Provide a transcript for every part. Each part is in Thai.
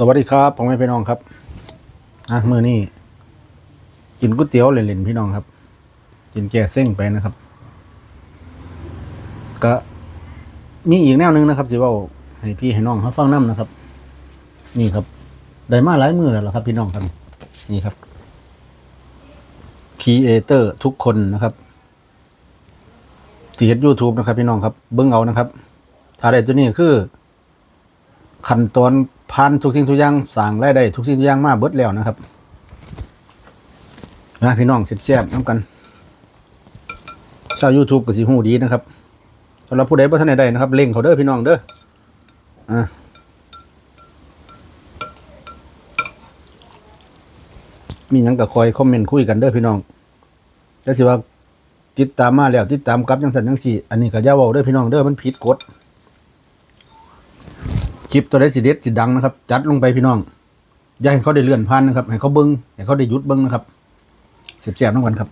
สวัสดีครับผมไม่พี่น้องครับอะมือนี้กินก๋วยเตี๋ยวเล่นๆพี่น้องครับ กินแก่เส้งไปนะครับ ก็มีอีกแนวนึงนะครับสิเว่าให้พี่ให้น้องเขาฟังน้ำนะครับ นี่ครับ ได้มาหลายมือแล้วล่ะครับ พี่น้องครับ นี่ครับครีเอเตอร์ทุกคนนะครับที่เฮ็ดยูทูบนะครับ พี่น้องครับ เบิ้งเอานะครับถ้าได้ตัวนี้คือ ขั้นตอนผ่านทุกสิ่งทุกอย่างสั่งรายได้ทุกสิ่งทุกอย่างมาเบิดแล้วนะครับนะพี่น้องสิบเสียบน้ำกันชาว YouTube ก็สิหูดีนะครับสำหรับผู้ใดบ่ทันได้ได้นะครับ เล่งเขาเด้อพี่น้องเด้ออะมีหยังก็คอยคอมเมนต์คุยกันเด้อพี่น้องแล้วสิว่าติดตามมาแล้วติดตามกลับจังสันจังสี่ อันนี้ก็ย่าเว้าเด้อพี่น้องเด้อมันผิดกฎ คลิปตัวได้สิเด็ดสิดังนะครับ จัดลงไปพี่น้องอย่าให้เขาได้เลื่อนพันนะครับ ให้เขาเบิ้งให้เขาได้หยุดเบิ้งนะครับเสียบๆทั้งวันครับ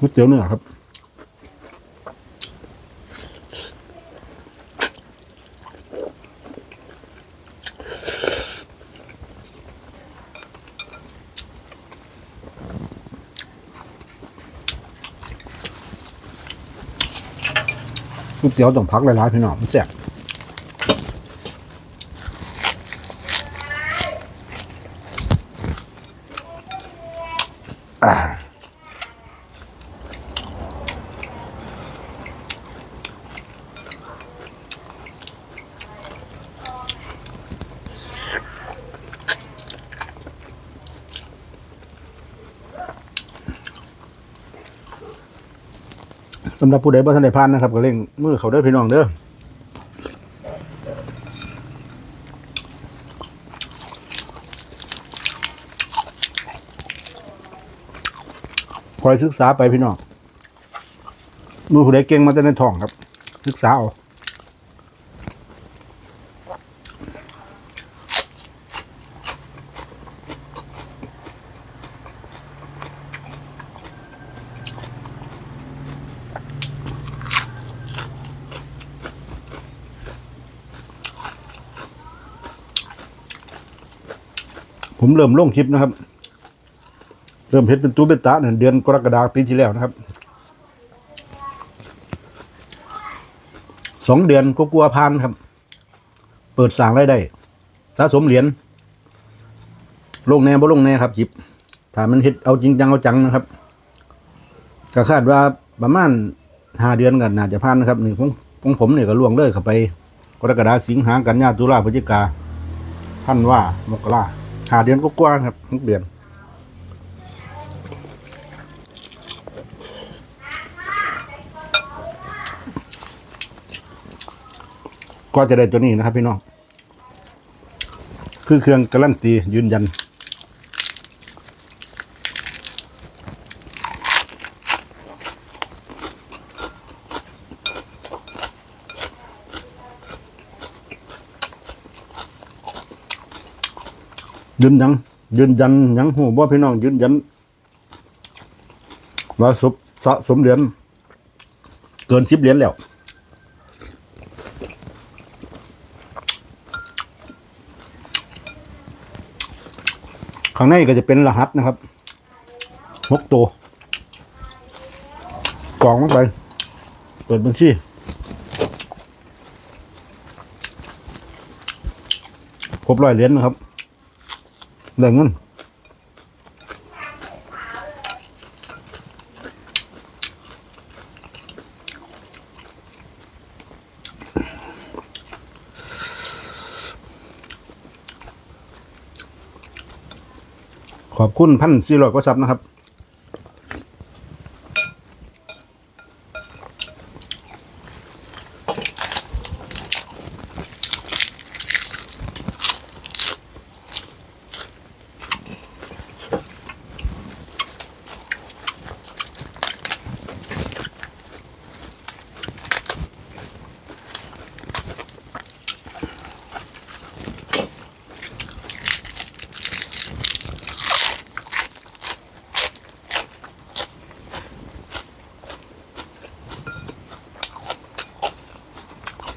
ก๋วยเตี๋ยวเนื้อครับ ก๋วยเตี๋ยวต้องพักหลายๆพี่น้องมันแซ่บ สำหรับผู้ใดบ่ทันได้ผ่านนะครับก็เร่งมือเขาเด้อพี่น้องเด้อคอยศึกษาไปพี่น้องมือผู้ใดเก่งมาจะในท้องครับ ศึกษาเอา ผมเริ่มลงคลิปนะครับ เริ่มเห็นเป็นตู้เป็นตาเนี่ยเดือนกรกฎาคมปีที่แล้วนะครับสองเดือนก็กลัวพานครับ เปิดสั่งรายได้สะสมเหรียญลงแน่บ่ลงแน่ครับจิบถ้ามันเฮ็ดเอาจริงจังเอาจังนะครับก็คาดว่าประมาณห้าเดือนกันน่าจะพานนะครับนี่ของของผมเนี่ยก็ล่วงเลยเข้าไปกรกฎาสิงหากันยาตุลาพฤศจิกาท่านว่ามกรา หาเดือนก็กว่าครับหกเดือนก็จะได้ตัวนี้นะครับพี่น้องคือเครื่องการันตียืนยัน ยืนยันยืนยันยังหูว่าพี่น้องยืนยันว่าสบสะสมเหรียญเกินสิบเหรียญแล้วข้างในก็จะเป็นรหัสนะครับหกตัวกรองลงไป เปิดบัญชีครบร้อยเหรียญนะครับ เหลือเงินขอบคุณพันสี่ร้อยกว่าซับนะครับ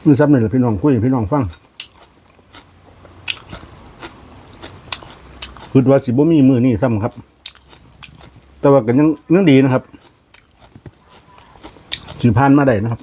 มือซ้ำนี่แหละพี่น้องคุยพี่น้องฟังคือว่าสิบ่มีมือนี่ซ้ำครับ แต่ว่ากันยังยังดีนะครับสิผ่านมาได้นะครับ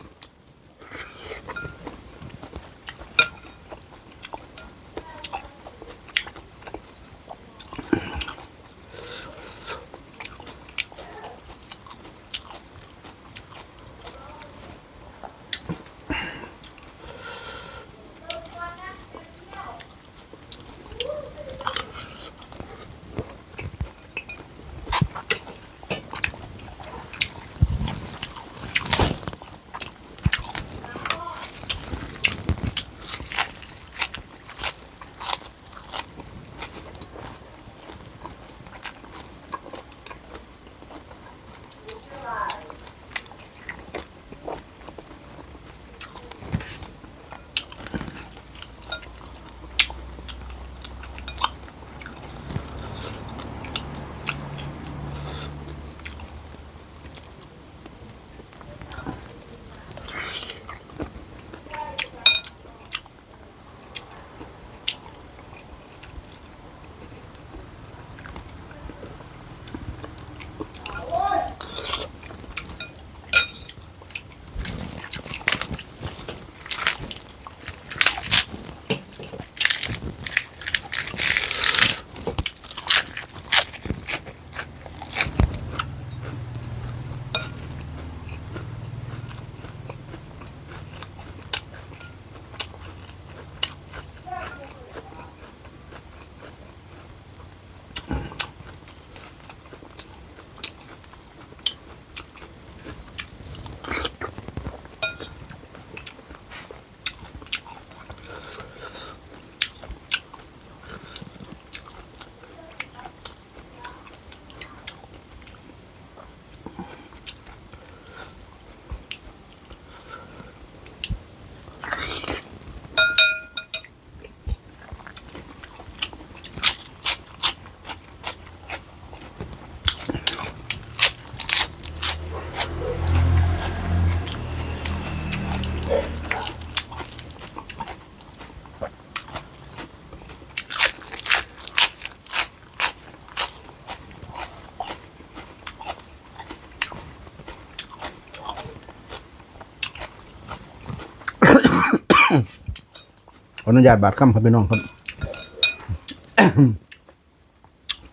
ออนุญาตบาดคำครับพี่น้องครับ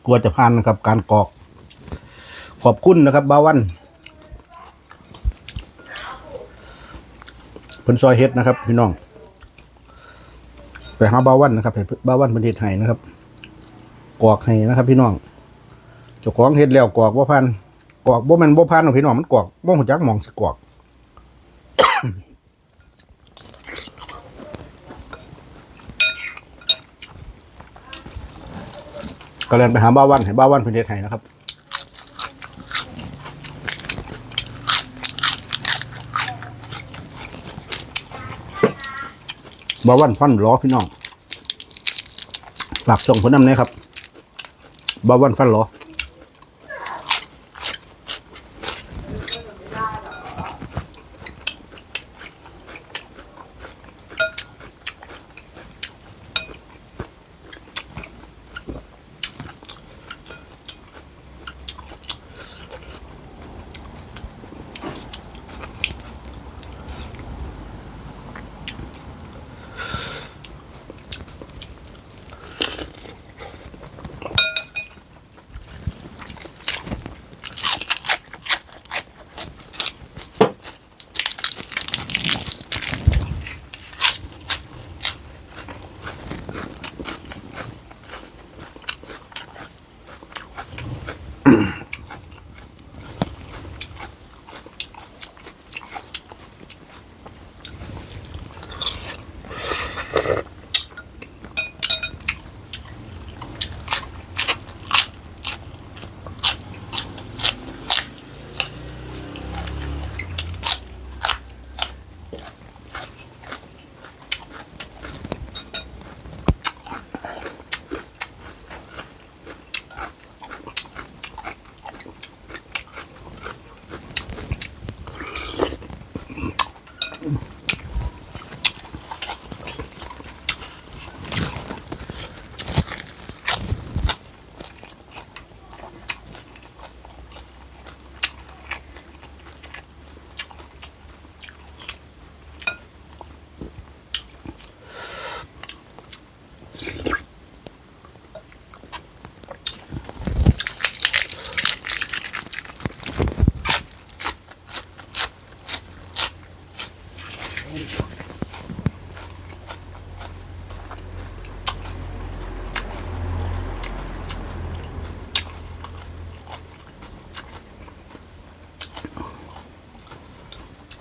กลัวจะพานนะครับ การกรอก ขอบคุณนะครับบาวันเพิ่นซอยเฮ็ดนะครับ พี่น้อง ไปหาบาวันนะครับให้บาวันประเทศไทยนะครับกรอกให้นะครับ พี่น้องเจ้าของเฮ็ดแล้วกรอกบ่พันกรอกบ่แม่นบ่พันหรอกพี่น้องมันกรอกบ่ฮู้จักหมองสิกรอก ก็เลยไปหาบ้าวันให้บ้าวันเป็นเดทไทยนะครับบ้าวันฟันล้อพี่น้องฝากส่งผลนำเนี่ยครับบ้าวันฟันล้อ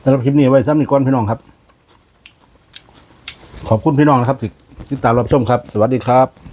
สำหรับคลิปนี้ไว้ซ้ำนี่ก่อนพี่น้องครับ ขอบคุณพี่น้องนะครับที่ติดตามรับชมครับ สวัสดีครับ